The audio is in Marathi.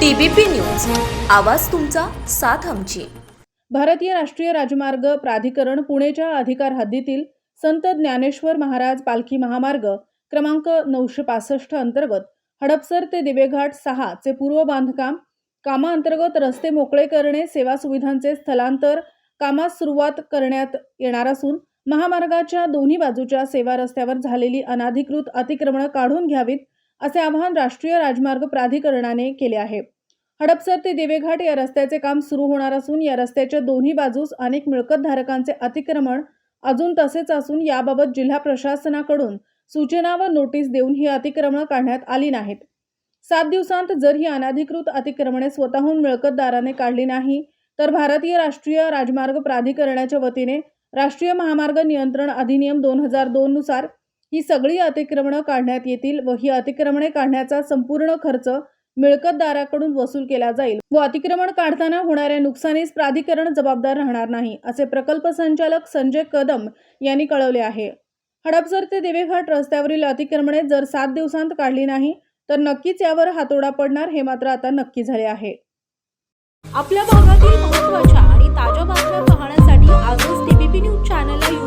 TBP news. आवाज तुमचा साथ आमची. भारतीय राष्ट्रीय राजमार्ग प्राधिकरण पुणेच्या अधिकार हद्दीतील संत ज्ञानेश्वर महाराज पालखी महामार्ग क्रमांक नऊशे पासष्ट अंतर्गत हडपसर ते दिवेघाट सहा चे पूर्व बांधकाम कामाअंतर्गत रस्ते मोकळे करणे सेवा सुविधांचे स्थलांतर कामास सुरुवात करण्यात येणार असून महामार्गाच्या दोन्ही बाजूच्या सेवा रस्त्यावर झालेली अनाधिकृत अतिक्रमणं काढून घ्यावीत असे आवाहन राष्ट्रीय राजमार्ग प्राधिकरणाने केले आहे. हडपसर ते देवेघाट या रस्त्याचे काम सुरू होणार असून या रस्त्याच्या दोन्ही बाजूस अनेक मिळकतधारकांचे अतिक्रमण अजून तसेच असून याबाबत जिल्हा प्रशासनाकडून सूचना व नोटीस देऊन ही अतिक्रमणं काढण्यात आली नाहीत. सात दिवसांत जर ही अनाधिकृत अतिक्रमणे स्वतःहून मिळकतदाराने काढली नाही तर भारतीय राष्ट्रीय राजमार्ग प्राधिकरणाच्या वतीने राष्ट्रीय महामार्ग नियंत्रण अधिनियम दोन हजार दोन नुसार ही सगळी अतिक्रमणं काढण्यात येतील व ही अतिक्रमणे काढण्याचा संपूर्ण खर्च मिळकतदाराकडून वसूल केला जाईल. व अतिक्रमण काढताना होणाऱ्या नुकसानीस प्राधिकरण जबाबदार राहणार नाही असे प्रकल्प संचालक संजय कदम यांनी कळवले आहे. हडपसर ते देवेघाट रस्त्यावरील अतिक्रमणे जर सात दिवसांत काढली नाही तर नक्कीच यावर हातोडा पडणार हे मात्र आता नक्की झाले आहे. आपल्या भागातील महत्त्वाच्या आणि ताज्या बातम्या पाहण्यासाठी आजच टीबीपी न्यूज चॅनलला